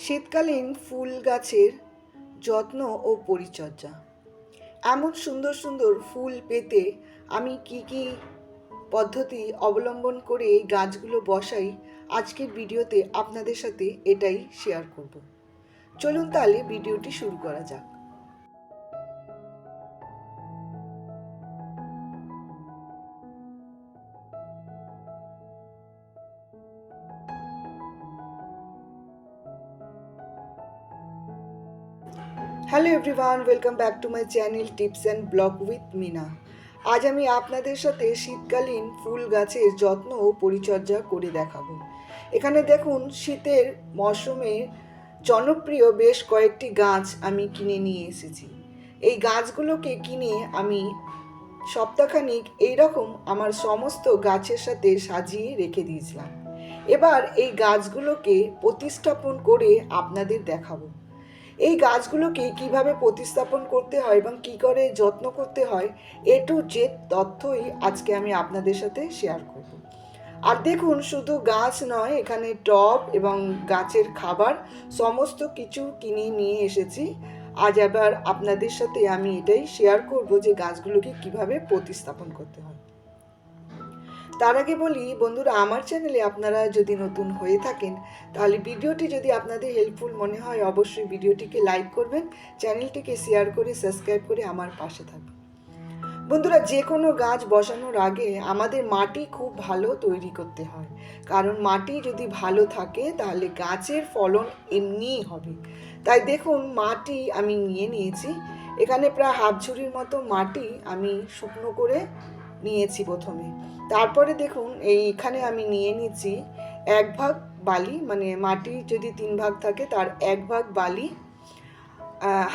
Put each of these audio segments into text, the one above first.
শীতকালীন ফুল গাছের যত্ন ও পরিচর্যা। এমন সুন্দর সুন্দর ফুল পেতে আমি কি কি পদ্ধতি অবলম্বন করে এই গাছগুলো বসাই আজকের ভিডিওতে আপনাদের সাথে এটাই শেয়ার করব। চলুন তাহলে ভিডিওটি শুরু করা যাক। Hello everyone welcome back to my channel tips and blog with Mina আজ আমি আপনাদের সাথে শীতকালীন ফুল গাছের যত্ন ও পরিচর্যা করে দেখাবো। এখানে দেখুন, শীতের মরশুমে জনপ্রিয় বেশ কয়েকটি গাছ আমি কিনে নিয়ে এসেছি। এই গাছগুলোকে কিনে আমি সপ্তাহখানিক এইরকম আমার সমস্ত গাছের সাথে সাজিয়ে রেখে দিয়েছিলাম। এবার এই গাছগুলোকে প্রতিস্থাপন করে আপনাদের দেখাবো। এই গাছগুলোকে কীভাবে প্রতিস্থাপন করতে হয় এবং কি করে যত্ন করতে হয়, এ টু যে তথ্যই আজকে আমি আপনাদের সাথে শেয়ার করব। আর দেখুন, শুধু গাছ নয়, এখানে টব এবং গাছের খাবার সমস্ত কিছু কিনে নিয়ে এসেছি। আজ আবার আপনাদের সাথে আমি এটাই শেয়ার করব যে গাছগুলোকে কীভাবে প্রতিস্থাপন করতে হয়। তার আগে বলি, বন্ধুরা, আমার চ্যানেলে আপনারা যদি নতুন হয়ে থাকেন, তাহলে ভিডিওটি যদি আপনাদের হেল্পফুল মনে হয়, অবশ্যই ভিডিওটিকে লাইক করবেন চ্যানেলটিকে শেয়ার করে সাবস্ক্রাইব করে আমার পাশে থাকবেন। বন্ধুরা যে কোনো গাছ বসানোর আগে আমাদের মাটি খুব ভালো তৈরি করতে হয়। কারণ মাটি যদি ভালো থাকে, তাহলে গাছের ফলন এমনিই হবে। তাই দেখুন, মাটি আমি নিয়ে নিয়েছি। এখানে প্রায় হাফ ঝুড়ির মতো মাটি আমি শুকনো করে নিয়েছি প্রথমে। তারপরে দেখুন, এইখানে আমি নিয়ে নিচ্ছি এক ভাগ বালি মানে মাটি যদি তিন ভাগ থাকে, তার এক ভাগ বালি।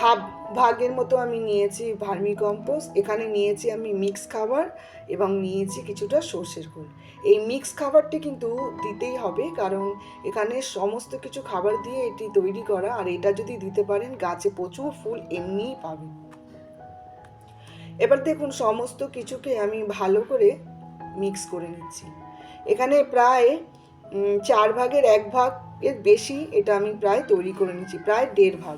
হাফ ভাগের মতো আমি নিয়েছি ভার্মি কম্পোস্ট এখানে নিয়েছি আমি মিক্স খাবার এবং নিয়েছি কিছুটা সর্ষের খোল এই মিক্স খাবারটি কিন্তু দিতেই হবে, কারণ এখানে সমস্ত কিছু খাবার দিয়ে এটি তৈরি করা, আর এটা যদি দিতে পারেন, গাছে প্রচুর ফুল এমনিই পাবেন। এবার দেখুন, সমস্ত কিছুকে আমি ভালো করে মিক্স করে নিচ্ছি। এখানে প্রায় চার ভাগের এক ভাগ এর বেশি এটা আমি প্রায় তৈরি করে নিচ্ছি, প্রায় দেড় ভাগ।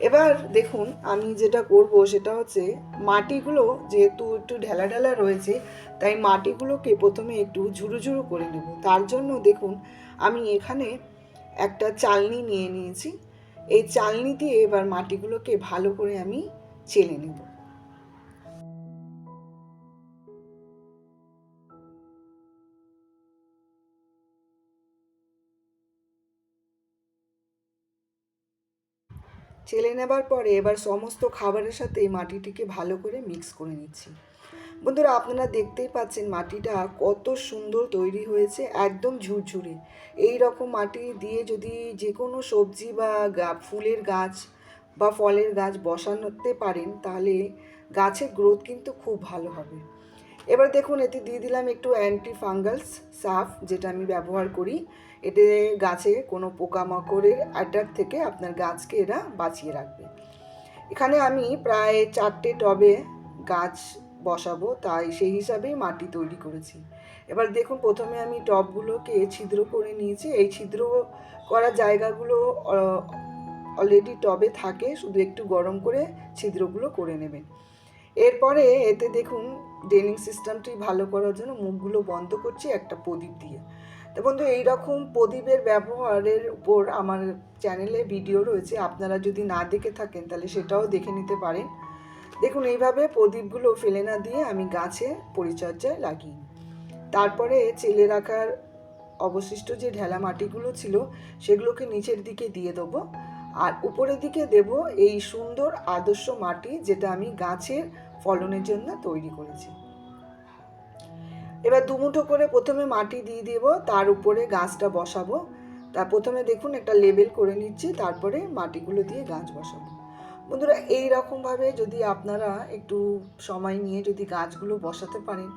এবার দেখুন, আমি যেটা করব সেটা হচ্ছে মাটিগুলো যেহেতু একটু ঢেলা ঢেলা রয়েছে, তাই মাটিগুলোকে প্রথমে একটু ঝুরু ঝুরু করে নেব। তার জন্য দেখুন, আমি এখানে একটা চালনি নিয়ে নিয়েছি। এই চালনি দিয়ে এবার মাটিগুলোকে ভালো করে আমি চেলে নেব। চেলে নেবার পরে এবার সমস্ত খাবারের সাথে মাটিটিকে ভালো করে মিক্স করে নিচ্ছি। বন্ধুরা, আপনারা দেখতেই পাচ্ছেন মাটিটা কত সুন্দর তৈরি হয়েছে, একদম ঝুরঝুরে। এই রকম মাটি দিয়ে যদি যে কোনো সবজি বা ফুলের গাছ বা ফলের গাছ বসানোতে পারেন, তাহলে গাছের গ্রোথ কিন্তু খুব ভালো হবে। এবার দেখুন, এতে দিয়ে দিলাম একটু অ্যান্টি ফাঙ্গালস সাফ যেটা আমি ব্যবহার করি। এতে গাছে কোনো পোকামাকড়ের অ্যাটাক থেকে আপনার গাছকে এরা বাঁচিয়ে রাখবে। এখানে আমি প্রায় চারটে টবে গাছ বসাবো, তাই সেই হিসাবেই মাটি তৈরি করেছি। এবার দেখুন, প্রথমে আমি টবগুলোকে ছিদ্র করে নিয়েছি। এই ছিদ্র করা জায়গাগুলো অলরেডি টবে থাকে, শুধু একটু গরম করে ছিদ্রগুলো করে নেবেন। এরপরে এতে দেখুন, ড্রেনিং সিস্টেমটি ভালো করার জন্য মুখগুলো বন্ধ করছি একটা প্রদীপ দিয়ে। তো বন্ধু, এইরকম প্রদীপের ব্যবহারের উপর আমার চ্যানেলে ভিডিও রয়েছে। আপনারা যদি না দেখে থাকেন, তাহলে সেটাও দেখে নিতে পারেন। দেখুন, এইভাবে প্রদীপগুলো ফেলে না দিয়ে আমি গাছে পরিচর্যায় লাগি তারপরে চেলে রাখার অবশিষ্ট যে ঢেলা মাটিগুলো ছিল, সেগুলোকে নিচের দিকে দিয়ে দেবো। আর উপরের দিকে দেব এই সুন্দর আদর্শ মাটি, যেটা আমি গাছের ফলনের জন্য তৈরি করেছি। এবার দুমুঠো করে প্রথমে মাটি দিয়ে দেব, তার উপরে গাছটা বসাবো। তা প্রথমে দেখুন একটা লেবেল করে নিচ্ছি, তারপরে মাটিগুলো দিয়ে গাছ বসাবো। বন্ধুরা এই রকমভাবে যদি আপনারা একটু সময় নিয়ে যদি গাছগুলো বসাতে পারেন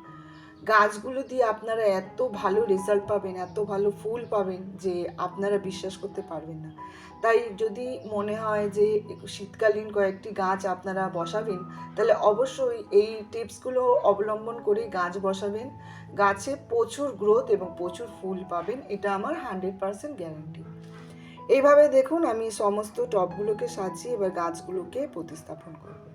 গাছগুলো দিয়ে আপনারা এত ভালো রেজাল্ট পাবেন, এত ভালো ফুল পাবেন যে আপনারা বিশ্বাস করতে পারবেন না। তাই যদি মনে হয় যে শীতকালীন কয়েকটি গাছ আপনারা বসাবেন, তাহলে অবশ্যই এই টিপসগুলো অবলম্বন করে গাছ বসাবেন। গাছে প্রচুর গ্রোথ এবং প্রচুর ফুল পাবেন, এটা আমার হান্ড্রেড পারসেন্ট গ্যারান্টি এইভাবে দেখুন আমি সমস্ত টবগুলোকে সাজিয়ে এবার গাছগুলোকে প্রতিস্থাপন করব।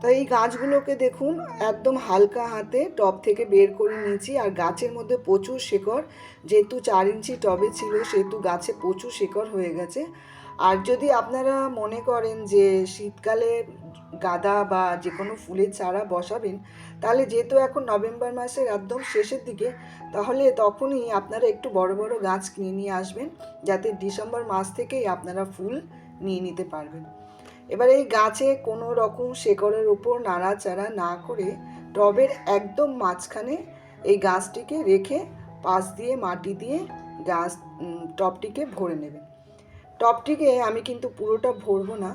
তো এই গাছগুলোকে দেখুন, একদম হালকা হাতে টব থেকে বের করে নিয়েছি। আর গাছের মধ্যে প্রচুর শেকড়, যেহেতু চার ইঞ্চি টবে ছিল, সেহেতু গাছে প্রচুর শেকড় হয়ে গেছে। আর যদি আপনারা মনে করেন যে শীতকালে গাঁদা বা যে কোনো ফুলের চারা বসাবেন, তাহলে যেহেতু এখন নভেম্বর মাসের একদম শেষের দিকে, তাহলে তখনই আপনারা একটু বড় বড় গাছ কিনে নিয়ে আসবেন, যাতে ডিসেম্বর মাস থেকেই আপনারা ফুল নিয়ে নিতে পারবেন। এবার এই গাছে কোনো রকম শেকড়ের উপর নাড়াচাড়া না করে টবের একদম মাঝখানে এই গাছটিকে রেখে পাশ দিয়ে মাটি দিয়ে গাছ উম, টবটিকে ভরে নেবে। টবটিকে আমি কিন্তু পুরোটা ভরবো না।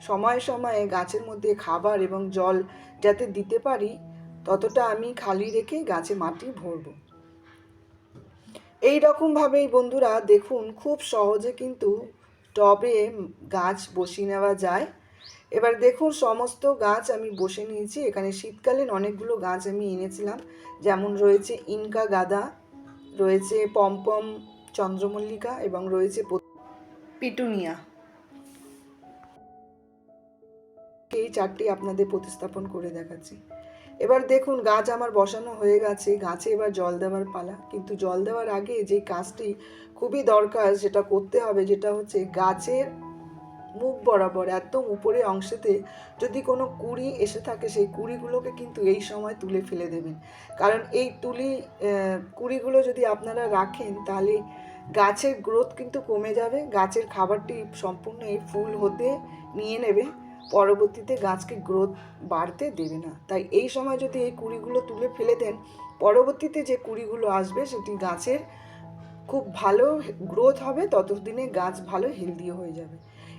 সময়ে সময়ে গাছের মধ্যে খাবার এবং জল যাতে দিতে পারি ততটা আমি খালি রেখে গাছে মাটি ভরবো। এই রকমভাবেই বন্ধুরা দেখুন খুব সহজে কিন্তু টবে গাছ বসিয়ে নেওয়া যায়। এবার দেখুন সমস্ত গাছ আমি বসে নিয়েছি। এখানে শীতকালীন অনেকগুলো গাছ আমি এনেছিলাম। যেমন রয়েছে ইনকা গাদা, রয়েছে পমপম চন্দ্রমল্লিকা এবং রয়েছে পিটুনিয়া। এই চারটি আপনাদের প্রতিস্থাপন করে দেখাচ্ছি। এবার দেখুন, গাছ আমার বসানো হয়ে গেছে। গাছে এবার জল দেওয়ার পালা। কিন্তু জল দেওয়ার আগে যে কাজটি খুবই দরকার যেটা করতে হবে, যেটা হচ্ছে গাছের মুখ বরাবর একদম উপরে অংশেতে যদি কোনো কুড়ি এসে থাকে, সেই কুড়িগুলোকে কিন্তু এই সময় তুলে ফেলে দেবেন। কারণ এই তুলি কুড়িগুলো যদি আপনারা রাখেন, তাহলে গাছের গ্রোথ কিন্তু কমে যাবে। গাছের খাবারটি সম্পূর্ণ এই ফুল হতে নিয়ে নেবে। পরবর্তীতে গাছকে গ্রোথ বাড়তে দেবে না। তাই এই সময় যদি এই কুড়িগুলো তুলে ফেলে দেন, পরবর্তীতে যে কুড়িগুলো আসবে সেটি গাছের খুব ভালো গ্রোথ হবে, ততদিনে গাছ ভালো হেলদিও হয়ে যাবে।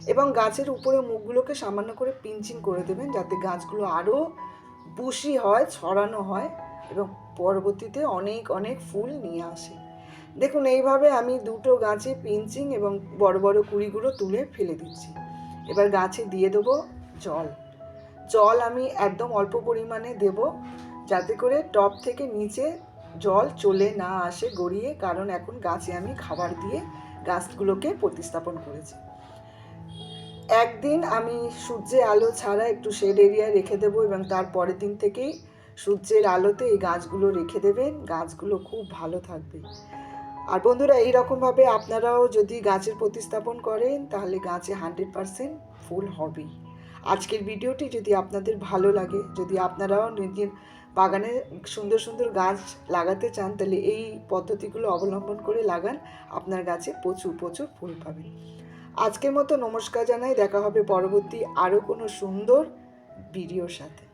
এবং গাছের উপরে মুখগুলোকে সামান্য করে পিঞ্চিং করে দেবেন যাতে গাছগুলো আরও বুশি হয়, ছড়ানো হয় এবং পরবর্তীতে অনেক অনেক ফুল নিয়ে আসে। দেখুন, এইভাবে আমি দুটো গাছে পিঞ্চিং এবং বড় বড় কুড়িগুলো তুলে ফেলে দিচ্ছি। এবার গাছে দিয়ে দেবো জল। জল আমি একদম অল্প পরিমাণে দেব যাতে করে টপ থেকে নিচে জল চলে না আসে গড়িয়ে, কারণ এখন গাছে আমি খাবার দিয়ে গাছগুলোকে প্রতিস্থাপন করেছি। একদিন আমি সূর্যের আলো ছাড়া একটু শেড এরিয়ায় রেখে দেবো এবং তার পরের দিন থেকেই সূর্যের আলোতে এই গাছগুলো রেখে দেবেন। গাছগুলো খুব ভালো থাকবে। আর বন্ধুরা, এইরকমভাবে আপনারাও যদি গাছের প্রতিস্থাপন করেন, তাহলে গাছে হান্ড্রেড পারসেন্ট ফুল হবেই। আজকের ভিডিওটি যদি আপনাদের ভালো লাগে, যদি আপনারাও নিজের বাগানে সুন্দর সুন্দর গাছ লাগাতে চান, তাহলে এই পদ্ধতিগুলো অবলম্বন করে লাগান। আপনার গাছে প্রচুর প্রচুর ফুল পাবেন। আজকের মতো নমস্কার জানাই। দেখা হবে পরবর্তী আরও কোনো সুন্দর ভিডিওর সাথে।